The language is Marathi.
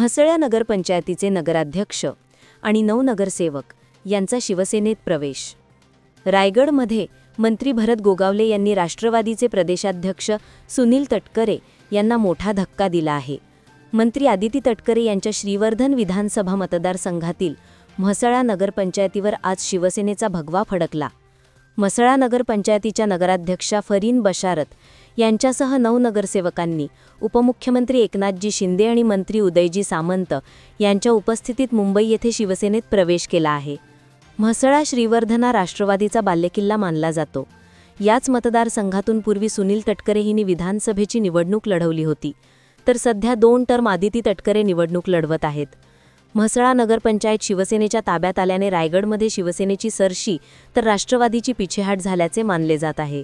म्हसळ्या नगरपंचायतीचे नगराध्यक्ष आणि नऊ नगरसेवक यांचा शिवसेनेत प्रवेश. रायगडमध्ये मंत्री भरत गोगावले यांनी राष्ट्रवादीचे प्रदेशाध्यक्ष सुनील तटकरे यांना मोठा धक्का दिला आहे. मंत्री आदिती तटकरे यांच्या श्रीवर्धन विधानसभा मतदारसंघातील म्हसळा नगरपंचायतीवर आज शिवसेनेचा भगवा फडकला. म्हसळा नगरपंचायतीच्या नगराध्यक्षा फरीन बशारत यांच्यासह नऊ नगरसेवकांनी उपमुख्यमंत्री एकनाथजी शिंदे आणि मंत्री उदयजी सामंत यांच्या उपस्थितीत मुंबई येथे शिवसेनेत प्रवेश केला आहे. म्हसळा श्रीवर्धना राष्ट्रवादीचा बाल्यकिल्ला मानला जातो. याच मतदारसंघातून पूर्वी सुनील तटकरे हिने विधानसभेची निवडणूक लढवली होती. तर सध्या दोन टर्म आदिती तटकरे निवडणूक लढवत आहेत. म्हसळा नगरपंचायत शिवसेनेच्या ताब्यात आल्याने रायगडमध्ये शिवसेनेची सरशी तर राष्ट्रवादीची पिछेहाट झाल्याचे मानले जात आहे.